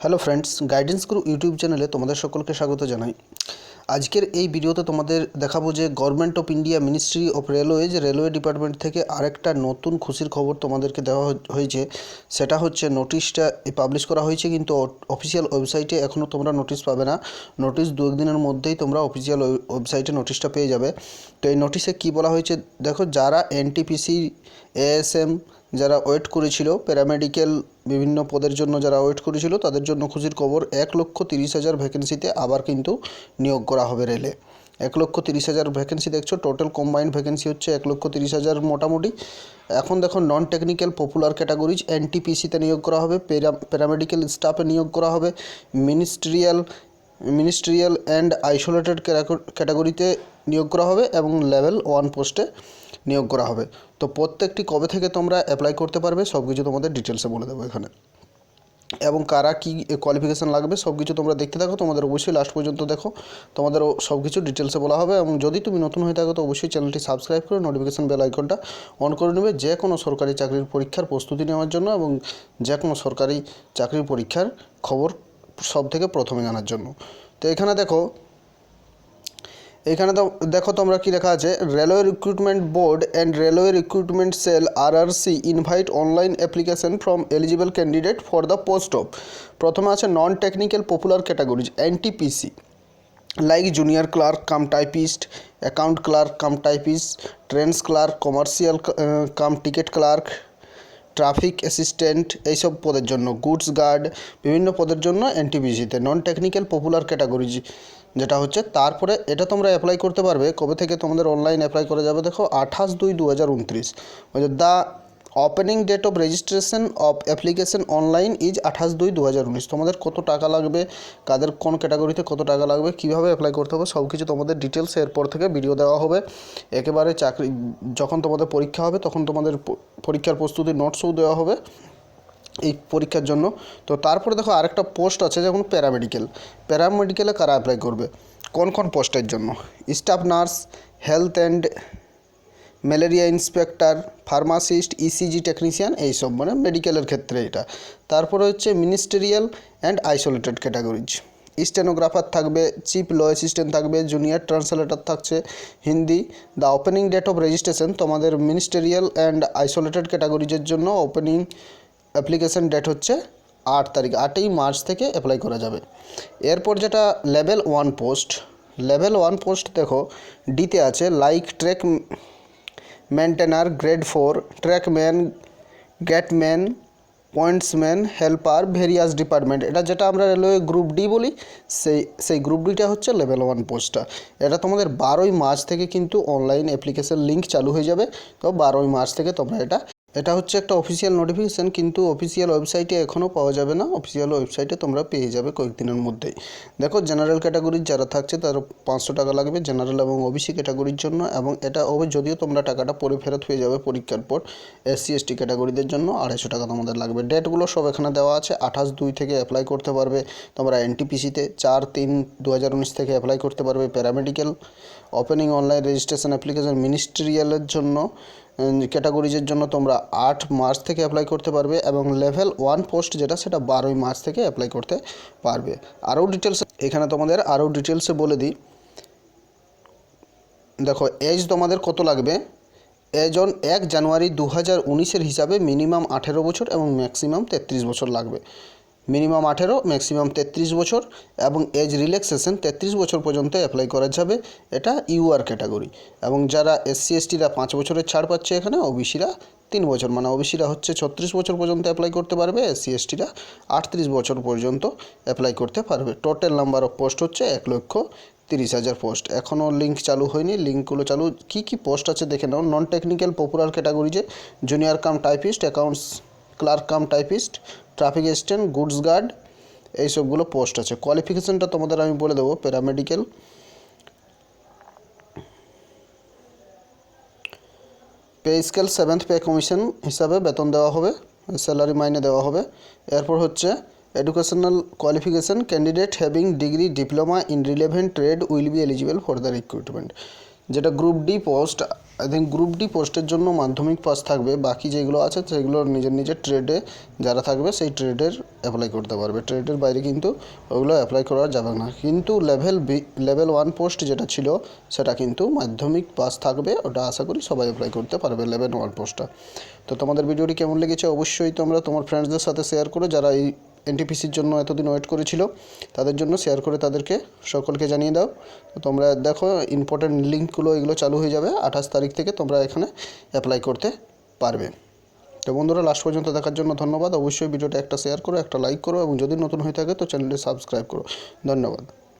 Hello friends guidance Guru YouTube চ্যানেলে তোমাদের সকলকে স্বাগত জানাই। আজকের এই ভিডিওতে তোমাদের দেখাবো যে government of India ministry of railways railway department থেকে আরেকটা নতুন খুশির খবর তোমাদেরকে দেওয়া হয়ে- হয়েছে। সেটা হচ্ছে নোটিশটা পাবলিশ করা হয়েছে, কিন্তু অফিসিয়াল ওয়েবসাইটে এখনও তোমরা নোটিশ পাবে না। নোটিশ দু একদিনের মধ্যেই তোমরা অফিসিয়াল ওয়েবসাইটে নোটিশটা পেয়ে যাবে। তো এই নোটিশে কী বলা হয়েছে? দেখো, যারা এনটিপিসি এএসএম যারা ওয়েট করেছিল প্যারামেডিক্যাল বিভিন্ন পদের জন্য যারা ওয়েট করেছিল, তাদের জন্য খুশির খবর, এক লক্ষ তিরিশ হাজার ভ্যাকেন্সিতে আবার কিন্তু নিয়োগ করা হবে রেলে এক লক্ষ তিরিশ হাজার ভ্যাকেন্সি দেখছ টোটাল কম্বাইন্ড ভ্যাকেন্সি হচ্ছে এক লক্ষ তিরিশ হাজার মোটামুটি। এখন দেখো নন টেকনিক্যাল পপুলার ক্যাটাগরিজ এনটিপিসিতে নিয়োগ করা হবে প্যারা প্যারামেডিক্যাল স্টাফে নিয়োগ করা হবে মিনিস্ট্রিয়াল মিনিস্ট্রিয়াল অ্যান্ড আইসোলেটেড ক্যাটাগরিতে নিয়োগ করা হবে এবং লেভেল ওয়ান পোস্টে নিয়োগ করা হবে। তো প্রত্যেকটি কবে থেকে তোমরা অ্যাপ্লাই করতে পারবে সব কিছু তোমাদের ডিটেলসে বলে দেবো এখানে। এবং কারা কী কোয়ালিফিকেশান লাগবে সব কিছু তোমরা দেখতে থাকো, তোমাদের অবশ্যই লাস্ট পর্যন্ত দেখো। তোমাদের সব কিছু ডিটেলসে বলা হবে এবং যদি তুমি নতুন হয়ে থাকো তো অবশ্যই চ্যানেলটি সাবস্ক্রাইব করে নোটিফিকেশান বেল আইকনটা অন করে নেবে যে কোনো সরকারি চাকরির পরীক্ষার প্রস্তুতি নেওয়ার জন্য এবং যে কোনো সরকারি চাকরির পরীক্ষার খবর সব থেকে প্রথমে জানার জন্য। তো এখানে দেখো এখানে তো দেখো তোমরা কি লেখা আছে railway recruitment board and railway recruitment cell R C invite online application from eligible candidate for the post of প্রথমে আছে non technical popular categories NTPC like junior clerk cum typist account clerk cum typist trains clerk commercial cum ticket clerk traffic assistant এইসব পদের জন্য goods guard বিভিন্ন পদের জন্য এনটিপিসিতে non technical popular categories যেটা হচ্ছে তারপরে এটা তোমরা অ্যাপ্লাই করতে পারবে। কবে থেকে তোমাদের অনলাইন অ্যাপ্লাই করা যাবে দেখো? আঠাশ দুই দু হাজার উনত্রিশ। The opening date of registration of application online is আঠাশ দুই দু হাজার উনিশ। তোমাদের কত টাকা লাগবে? কাদের কোন ক্যাটাগরিতে কত টাকা লাগবে? কীভাবে অ্যাপ্লাই করতে হবে? সব কিছু তোমাদের ডিটেলস এরপর থেকে ভিডিও দেওয়া হবে। একেবারে চাকরি, যখন তোমাদের পরীক্ষা হবে, তখন তোমাদের পরীক্ষার প্রস্তুতির নোটসও দেওয়া হবে। এই পরীক্ষার জন্য। তো তারপরে দেখো আরেকটা পোস্ট আছে যেমন প্যারামেডিক্যাল প্যারামেডিক্যালে কারা অ্যাপ্লাই করবে? কোন কোন পোস্টের জন্য? Staff nurse health and malaria inspector pharmacist ECG technician এইসব মানে মেডিকেলের ক্ষেত্রে এটা। তারপরে হচ্ছে ministerial and isolated categories stenographer থাকবে চিফ ল অ্যাসিস্ট্যান্ট থাকবে জুনিয়র ট্রান্সলেটর থাকছে। Hindi the opening date of registration তোমাদের মিনিস্টেরিয়াল অ্যান্ড আইসোলেটেড ক্যাটাগরিজের জন্য ওপেনিং অ্যাপ্লিকেশন ডেট হচ্ছে আট তারিখ, আটই মার্চ থেকে অ্যাপ্লাই করা যাবে। এরপর যেটা level one post level one post দেখো ডিতে আছে like track maintainer grade four trackman gateman pointsman helper various department এটা যেটা আমরা রেলওয়ে গ্রুপ ডি বলি, সেই সেই গ্রুপ ডিটা হচ্ছে লেভেল ওয়ান পোস্টটা এটা তোমাদের বারোই মার্চ থেকে কিন্তু অনলাইন অ্যাপ্লিকেশন লিঙ্ক চালু হয়ে যাবে। তো বারোই মার্চ থেকে তোমরা এটা এটা হচ্ছে একটা অফিসিয়াল নোটিফিকেশান কিন্তু অফিসিয়াল ওয়েবসাইটে এখনও পাওয়া যাবে না। অফিসিয়াল ওয়েবসাইটে তোমরা পেয়ে যাবে কয়েকদিনের মধ্যেই। দেখো জেনারেল ক্যাটাগরির যারা থাকছে, তার পাঁচশো টাকা লাগবে জেনারেল এবং ওবিসি ক্যাটাগরির জন্য, এবং এটা ওবে যদিও তোমরা টাকাটা পরে ফেরত হয়ে যাবে পরীক্ষার পর এসসি এসটি ক্যাটাগরিদের জন্য আড়াইশো টাকা তোমাদের লাগবে। ডেটগুলো সব এখানে দেওয়া আছে, আঠাশ দুই থেকে অ্যাপ্লাই করতে পারবে। তোমরা এনটিপিসিতে চার তিন দু হাজার উনিশ থেকে অ্যাপ্লাই করতে পারবে। Paramedical opening online registration application মিনিস্ট্রিয়ালের জন্য ক্যাটাগরিজের জন্য তোমরা আট মার্চ থেকে অ্যাপ্লাই করতে পারবে এবং লেভেল ওয়ান পোস্ট যেটা সেটা বারোই মার্চ থেকে অ্যাপ্লাই করতে পারবে। আরও ডিটেলস এখানে তোমাদের আরও ডিটেলসে বলে দিই। দেখো এজ তোমাদের কত লাগবে? এজ অন এক জানুয়ারি দু হাজার উনিশের হিসাবে মিনিমাম আঠেরো বছর এবং ম্যাক্সিমাম তেত্রিশ বছর লাগবে। মিনিমাম আঠেরো ম্যাক্সিমাম তেত্রিশ বছর এবং এজ রিল্যাক্সেশন তেত্রিশ বছর পর্যন্ত অ্যাপ্লাই করা যাবে এটা ইউআর ক্যাটাগরি এবং যারা এসসি এসটিরা পাঁচ বছরের ছাড় পাচ্ছে এখানে ওবিসিরা তিন বছর। মানে ওবিসিরা হচ্ছে ছত্রিশ বছর পর্যন্ত অ্যাপ্লাই করতে পারবে এসসি এসটিরা আটত্রিশ বছর পর্যন্ত অ্যাপ্লাই করতে পারবে। টোটাল নাম্বার অফ পোস্ট হচ্ছে এক লক্ষ তিরিশ হাজার পোস্ট এখনও লিঙ্ক চালু হয়নি। লিঙ্কগুলো চালু, কী কী পোস্ট আছে দেখে নাও। Non technical popular ক্যাটাগরিজে junior cum typist accounts clerk cum typist, traffic assistant, goods guard, এইসবগুলো পোস্ট আছে। কোয়ালিফিকেশানটা তোমাদের আমি বলে দেবো, paramedical. Pay scale seventh pay commission হিসাবে বেতন দেওয়া হবে, স্যালারি মাইনে দেওয়া হবে। এরপর হচ্ছে, educational qualification candidate having degree, diploma in relevant trade will be eligible for the recruitment. যেটা group D post I think group D পোস্টের জন্য মাধ্যমিক পাস থাকবে। বাকি যেগুলো আছে, সেগুলো নিজের নিজের ট্রেডে যারা থাকবে, সেই ট্রেডের অ্যাপ্লাই করতে পারবে। ট্রেডের বাইরে কিন্তু ওগুলো অ্যাপ্লাই করা যাবে না। কিন্তু level B level one post যেটা ছিল, সেটা কিন্তু মাধ্যমিক পাস থাকবে। ওটা আশা করি সবাই অ্যাপ্লাই করতে পারবে লেভেল ওয়ান পোস্টটা তো তোমাদের ভিডিওটি কেমন লেগেছে অবশ্যই তোমরা তোমার ফ্রেন্ডসদের সাথে শেয়ার করো। যারা এই এনটিপিসির জন্য এতদিন ওয়েট করেছিল, তাদের জন্য শেয়ার করে তাদেরকে সকলকে জানিয়ে দাও। তো তোমরা দেখো ইম্পর্টেন্ট লিঙ্কগুলো এগুলো চালু হয়ে যাবে, আঠাশ তারিখ থেকে তোমরা এখানে অ্যাপ্লাই করতে পারবে। তো বন্ধুরা লাস্ট পর্যন্ত দেখার জন্য ধন্যবাদ। অবশ্যই ভিডিওটা একটা শেয়ার করো, একটা লাইক করো, এবং যদি নতুন হয়ে থাকে তো চ্যানেলটি সাবস্ক্রাইব করো। ধন্যবাদ।